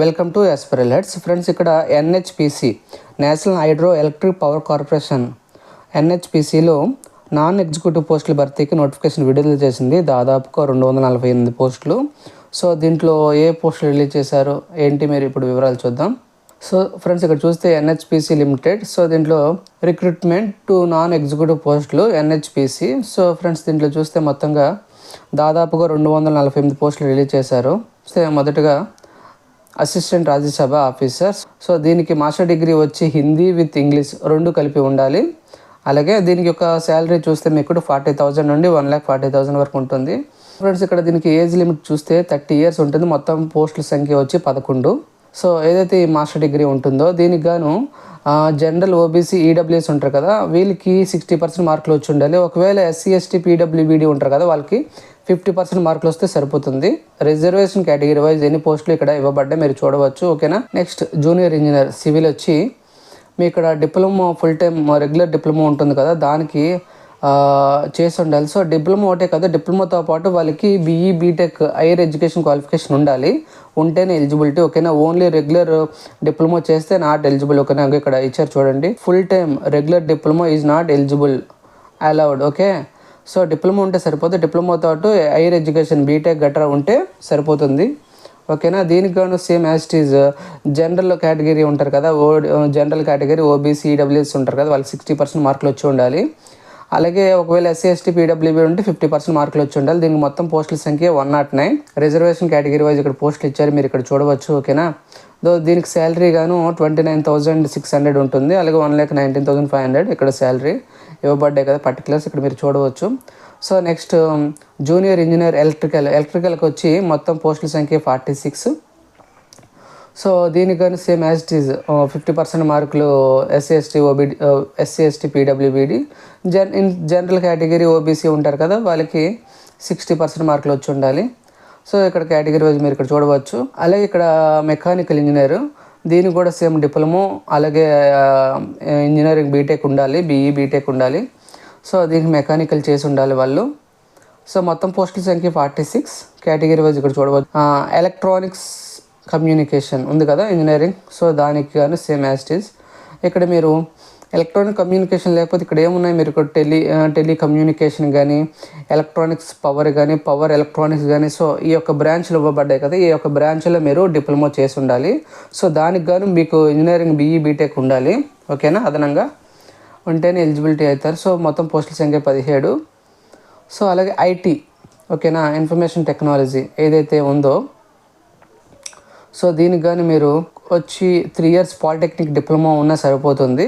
Welcome to ఎస్పరల్ హెడ్స్ friends ఇక్కడ NHPC national hydro electric power corporation ఎన్హెచ్పిసిలో non executive పోస్టుల భర్తీకి నోటిఫికేషన్ విడుదల చేసింది. దాదాపుగా రెండు వందల నలభై ఎనిమిది పోస్టులు. సో దీంట్లో ఏ పోస్టులు రిలీజ్ చేశారు? ఏంటి? మీరు ఇప్పుడు వివరాలు చూద్దాం. సో ఫ్రెండ్స్ ఇక్కడ చూస్తే ఎన్హెచ్పిసి లిమిటెడ్ సో దీంట్లో రిక్రూట్మెంట్ టు నాన్ ఎగ్జిక్యూటివ్ పోస్టులు ఎన్హెచ్పిసి సో ఫ్రెండ్స్ దీంట్లో చూస్తే మొత్తంగా దాదాపుగా రెండు వందల నలభై ఎనిమిది పోస్టులు రిలీజ్ చేశారు. సో మొదటగా అసిస్టెంట్ రాజ్యసభ ఆఫీసర్ సో దీనికి మాస్టర్ డిగ్రీ వచ్చి హిందీ విత్ ఇంగ్లీష్ రెండు కలిపి ఉండాలి. అలాగే దీనికి యొక్క శాలరీ చూస్తే మీకు ఫార్టీ థౌజండ్ నుండి వన్ ల్యాక్ ఫార్టీ థౌజండ్ వరకు ఉంటుంది. ఫ్రెండ్స్ ఇక్కడ దీనికి ఏజ్ లిమిట్ చూస్తే థర్టీ ఇయర్స్ ఉంటుంది. మొత్తం పోస్టుల సంఖ్య వచ్చి పదకొండు. సో ఏదైతే ఈ మాస్టర్ డిగ్రీ ఉంటుందో దీనికి గాను జనరల్ ఓబీసీ ఈడబ్ల్యూఎస్ ఉంటారు కదా వీళ్ళకి సిక్స్టీ పర్సెంట్ మార్కులు వచ్చి ఉండాలి. ఒకవేళ ఎస్సీ ఎస్టీ పీడబ్ల్యూబీడీ ఉంటారు కదా వాళ్ళకి ఫిఫ్టీ పర్సెంట్ మార్కులు వస్తే సరిపోతుంది. రిజర్వేషన్ కేటగిరీ వైజ్ ఎన్ని పోస్టులు ఇక్కడ ఇవ్వబడ్డాయి మీరు చూడవచ్చు ఓకేనా? నెక్స్ట్ జూనియర్ ఇంజనీర్ సివిల్ వచ్చి మీ ఇక్కడ diploma full time regular diploma ఉంటుంది కదా దానికి చేసి ఉండాలి సో డిప్లొమా ఒకటే కదా డిప్లొమాతో పాటు వాళ్ళకి BE BTech higher education qualification ఉండాలి. ఉంటేనే ఎలిజిబిలిటీ ఓకేనా? ఓన్లీ రెగ్యులర్ డిప్లొమా చేస్తే నాట్ ఎలిజిబుల్ ఓకేనా? ఇక్కడ ఇచ్చారు చూడండి. Full time regular diploma is not eligible allowed okay? So diploma ఉంటే సరిపోతుంది డిప్లొమాతో పాటు హైయర్ ఎడ్యుకేషన్ బీటెక్ గట్రా ఉంటే సరిపోతుంది. ఓకేనా? దీనికి గాను సేమ్ యాస్టీజ్ జనరల్ కేటగిరీ ఉంటారు కదా ఓ జనరల్ కేటగిరీ ఓబీసీ ఈడబ్ల్యూఎస్ ఉంటారు కదా వాళ్ళకి సిక్స్టీ పర్సెంట్ మార్కులు వచ్చి ఉండాలి. అలాగే ఒకవేళ ఎస్సీ ఎస్టీ పీడబ్ల్యూబీ ఉంటే ఫిఫ్టీ పర్సెంట్ మార్కులు వచ్చి ఉండాలి. దీనికి మొత్తం పోస్టుల సంఖ్య one nought nine reservation category wise ఇక్కడ పోస్టులు ఇచ్చారు. మీరు ఇక్కడ చూడవచ్చు ఓకేనా? దో దీనికి శాలరీ గాను twenty nine thousand six hundred ఉంటుంది. అలాగే one lakh nineteen thousand five hundred ఇక్కడ శాలరీ ఇవ్వబడ్డాయి కదా పర్టికులర్స్ ఇక్కడ మీరు చూడవచ్చు. So next junior engineer electrical ఎలక్ట్రికల్కి వచ్చి మొత్తం పోస్టుల సంఖ్య ఫార్టీ సిక్స్ సో దీనికి same as it is fifty percent మార్కులు SC ST OBD SC ST పీడబ్ల్యూబీడి gen in general category OBC ఉంటారు కదా వాళ్ళకి సిక్స్టీ పర్సెంట్ మార్కులు వచ్చి ఉండాలి. సో ఇక్కడ కేటగిరీ వైజ్ మీరు ఇక్కడ చూడవచ్చు. అలాగే ఇక్కడ మెకానికల్ ఇంజనీర్ దీనికి కూడా సేమ్ డిప్లొమో అలాగే ఇంజనీరింగ్ బీటెక్ ఉండాలి బీఈ బీటెక్ ఉండాలి. సో దీనికి మెకానికల్ చేసి ఉండాలి వాళ్ళు. సో మొత్తం పోస్టుల సంఖ్య ఫార్టీ సిక్స్ కేటగిరీ వైజ్ ఇక్కడ చూడవచ్చు. ఎలక్ట్రానిక్స్ కమ్యూనికేషన్ ఉంది కదా ఇంజనీరింగ్ సో దానికి కానీ సేమ్ యాస్టీస్ ఇక్కడ మీరు ఎలక్ట్రానిక్ కమ్యూనికేషన్ లేకపోతే ఇక్కడ ఏమున్నాయి? మీరు ఇక్కడ టెలి టెలి కమ్యూనికేషన్ కానీ ఎలక్ట్రానిక్స్ పవర్ కానీ పవర్ ఎలక్ట్రానిక్స్ కానీ సో ఈ యొక్క బ్రాంచ్లు ఇవ్వబడ్డాయి కదా ఈ యొక్క బ్రాంచ్లో మీరు డిప్లొమా చేసి ఉండాలి. సో దానికి గాను మీకు ఇంజనీరింగ్ బీఈ బీటెక్ ఉండాలి. ఓకేనా అదనంగా. ఉంటేనే ఎలిజిబిలిటీ అవుతారు. సో మొత్తం పోస్టుల సంఖ్య పదిహేడు. సో అలాగే ఐటీ ఓకేనా ఇన్ఫర్మేషన్ టెక్నాలజీ ఏదైతే ఉందో సో దీనికి కానీ మీరు వచ్చి త్రీ ఇయర్స్ పాలిటెక్నిక్ డిప్లొమా ఉన్నా సరిపోతుంది.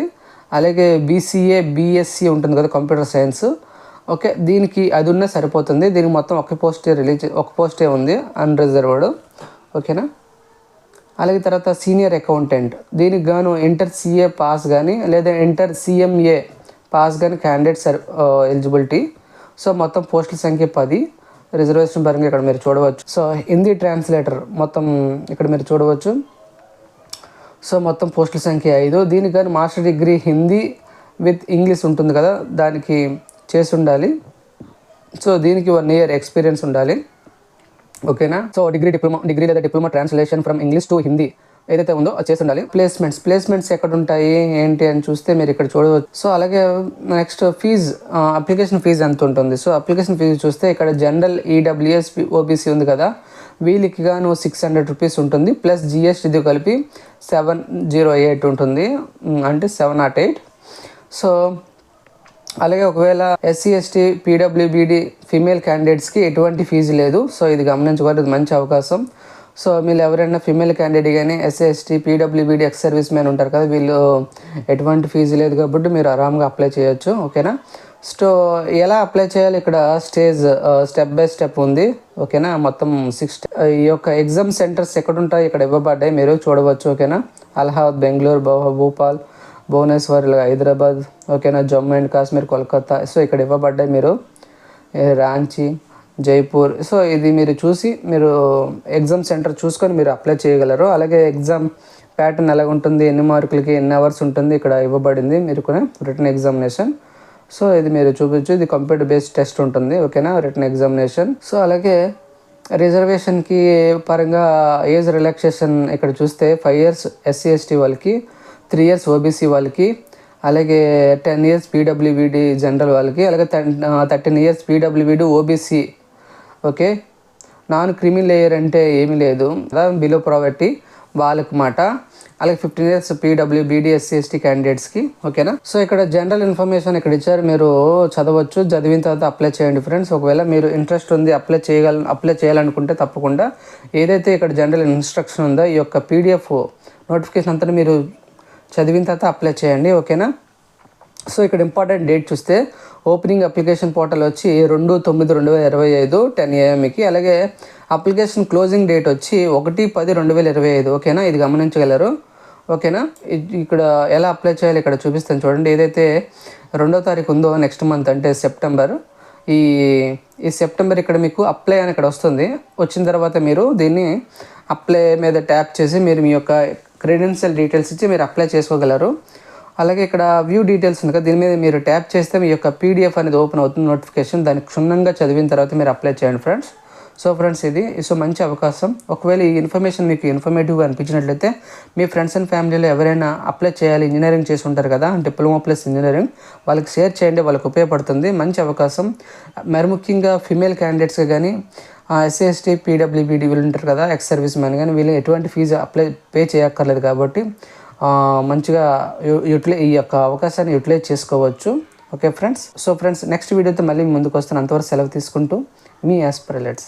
అలాగే బీసీఏ బీఎస్సీ ఉంటుంది కదా కంప్యూటర్ సైన్స్ ఓకే దీనికి అది ఉన్నా సరిపోతుంది. దీనికి మొత్తం ఒక పోస్టే రిలీజ్ ఒక పోస్టే ఉంది అన్రిజర్వ్డ్ ఓకేనా? అలాగే తర్వాత సీనియర్ అకౌంటెంట్ దీనికి గాను ఇంటర్ సిఏ పాస్ కానీ లేదా ఇంటర్ సిఎంఏ పాస్ కానీ క్యాండిడేట్ సర్ ఎలిజిబిలిటీ సో మొత్తం పోస్టుల సంఖ్య పది. రిజర్వేషన్ పరంగా ఇక్కడ మీరు చూడవచ్చు. సో హిందీ ట్రాన్స్లేటర్ మొత్తం ఇక్కడ మీరు చూడవచ్చు. సో మొత్తం పోస్టుల సంఖ్య ఐదు. దీనికి కానీ master degree Hindi with English ఉంటుంది కదా దానికి చేసి ఉండాలి. సో దీనికి వన్ ఇయర్ ఎక్స్పీరియన్స్ ఉండాలి. ఓకేనా? సో డిగ్రీ డిప్లొమా డిగ్రీ లేదా diploma translation from English to Hindi. ఏదైతే ఉందో అది చేసి ఉండాలి ప్లేస్మెంట్స్ ప్లేస్మెంట్స్ ఎక్కడ ఉంటాయి ఏంటి అని చూస్తే మీరు ఇక్కడ చూడవచ్చు. సో అలాగే నెక్స్ట్ ఫీజ్ అప్లికేషన్ ఫీజు ఎంత ఉంటుంది? సో అప్లికేషన్ ఫీజు చూస్తే ఇక్కడ జనరల్ ఈడబ్ల్యూఎస్ ఓబీసీ ఉంది కదా. వీళ్ళకి గాను సిక్స్ హండ్రెడ్ రూపీస్ ఉంటుంది. ప్లస్ జిఎస్టీది కలిపి సెవెన్ జీరో ఎయిట్ ఉంటుంది. అంటే సెవెన్ నాట్ ఎయిట్ సో అలాగే ఒకవేళ ఎస్సీ ఎస్టీ పీడబ్ల్యూబీడి ఫీమేల్ క్యాండిడేట్స్కి ఎటువంటి ఫీజు లేదు. సో ఇది గమనించుకోవాలి. ఇది మంచి అవకాశం. సో మీరు ఎవరైనా ఫీమేల్ క్యాండిడేట్ కానీ SC ST ex service man ఉంటారు కదా వీళ్ళు ఎటువంటి ఫీజు లేదు కాబట్టి మీరు ఆరామ్గా అప్లై చేయొచ్చు ఓకేనా? సో ఎలా అప్లై చేయాలి? ఇక్కడ స్టేజ్ స్టెప్ బై స్టెప్ ఉంది ఓకేనా? మొత్తం సిక్స్ ఈ యొక్క ఎగ్జామ్ సెంటర్స్ ఎక్కడ ఉంటాయి ఇక్కడ ఇవ్వబడ్డాయి మీరు చూడవచ్చు ఓకేనా? అలహాబాద్ బెంగళూరు భో- భోపాల్ భువనేశ్వర్ హైదరాబాద్ ఓకేనా? జమ్మూ అండ్ కాశ్మీర్ కోల్కతా సో ఇక్కడ ఇవ్వబడ్డాయి మీరు రాంచీ జైపూర్. సో ఇది మీరు చూసి మీరు ఎగ్జామ్ సెంటర్ చూసుకొని మీరు అప్లై చేయగలరు. అలాగే ఎగ్జామ్ ప్యాటర్న్ ఎలా ఉంటుంది ఎన్ని మార్కులకి ఎన్ని అవర్స్ ఉంటుంది ఇక్కడ ఇవ్వబడింది మీరు కూడా రిటర్న్ ఎగ్జామినేషన్ సో ఇది మీరు చూపించు ఇది కంప్యూటర్ బేస్డ్ టెస్ట్ ఉంటుంది ఓకేనా రిటర్న్ ఎగ్జామినేషన్ సో అలాగే రిజర్వేషన్కి పరంగా ఏజ్ రిలాక్సేషన్ ఇక్కడ చూస్తే ఫైవ్ ఇయర్స్ ఎస్సీ ఎస్టీ వాళ్ళకి త్రీ ఇయర్స్ ఓబీసీ వాళ్ళకి అలాగే టెన్ ఇయర్స్ పీడబ్ల్యూబీడి జనరల్ వాళ్ళకి అలాగే thirteen years పీడబ్ల్యూబీడి OBC okay? Non creamy layer అంటే ఏమీ లేదు. బిలో ప్రావర్టీ వాళ్ళకి మాట. అలాగే fifteen years PW BD SC ST క్యాండిడేట్స్కి ఓకేనా సో ఇక్కడ జనరల్ ఇన్ఫర్మేషన్ ఇక్కడ ఇచ్చారు. మీరు చదవచ్చు చదివిన తర్వాత అప్లై చేయండి ఫ్రెండ్స్ ఒకవేళ మీరు ఇంట్రెస్ట్ ఉంది అప్లై చేయగల అప్లై చేయాలనుకుంటే తప్పకుండా ఏదైతే ఇక్కడ జనరల్ ఇన్స్ట్రక్షన్ ఉందో ఈ యొక్క పీడిఎఫ్ నోటిఫికేషన్ అంతా మీరు చదివిన తర్వాత అప్లై చేయండి ఓకేనా సో ఇక్కడ ఇంపార్టెంట్ డేట్ చూస్తే ఓపెనింగ్ అప్లికేషన్ పోర్టల్ వచ్చి రెండు తొమ్మిది రెండు వేల ఇరవై ఐదు టెన్ ఏఎంకి అలాగే అప్లికేషన్ క్లోజింగ్ డేట్ వచ్చి ఒకటి పది రెండు వేల ఇరవై ఐదు. ఓకేనా? ఇది గమనించగలరు. ఓకేనా? ఇక్కడ ఎలా అప్లై చేయాలి ఇక్కడ చూపిస్తాను చూడండి. ఏదైతే రెండో తారీఖు ఉందో నెక్స్ట్ మంత్ అంటే సెప్టెంబర్. ఈ ఈ సెప్టెంబర్ ఇక్కడ మీకు అప్లై అని ఇక్కడ వస్తుంది. వచ్చిన తర్వాత మీరు దీన్ని అప్లై మీద ట్యాప్ చేసి మీరు మీ యొక్క క్రెడెన్షియల్ డీటెయిల్స్ ఇచ్చి మీరు అప్లై చేసుకోగలరు. అలాగే ఇక్కడ వ్యూ డీటెయిల్స్ ఉంది కదా దీని మీద మీరు ట్యాప్ చేస్తే మీ యొక్క పీడిఎఫ్ అనేది ఓపెన్ అవుతుంది నోటిఫికేషన్ దాన్ని క్షుణ్ణంగా చదివిన తర్వాత మీరు అప్లై చేయండి ఫ్రెండ్స్ సో ఫ్రెండ్స్ ఇది సో మంచి అవకాశం. ఒకవేళ ఈ ఇన్ఫర్మేషన్ మీకు ఇన్ఫర్మేటివ్గా అనిపించినట్లయితే మీ ఫ్రెండ్స్ అండ్ ఫ్యామిలీలో ఎవరైనా అప్లై చేయాలి ఇంజనీరింగ్ చేసి ఉంటారు కదా డిప్లొమా ప్లస్ ఇంజనీరింగ్ వాళ్ళకి షేర్ చేయండి వాళ్ళకి ఉపయోగపడుతుంది. మంచి అవకాశం. మరి ముఖ్యంగా ఫిమేల్ క్యాండిడేట్స్గా కానీ ఎస్సీఎస్టీ పీడబ్ల్యూబీడీ వీళ్ళు ఉంటారు కదా ఎక్స్ సర్వీస్ మ్యాన్ కానీ వీళ్ళు ఎటువంటి ఫీజు అప్లై పే చేయక్కర్లేదు కాబట్టి మంచిగా యు- యూటిలై ఈ యొక్క అవకాశాన్ని యూటిలైజ్ చేసుకోవచ్చు. Okay friends? So friends next వీడియోతో మళ్ళీ మీ ముందుకు వస్తాను అంతవరకు సెలవు తీసుకుంటూ మీ యాస్పిరలెట్స్.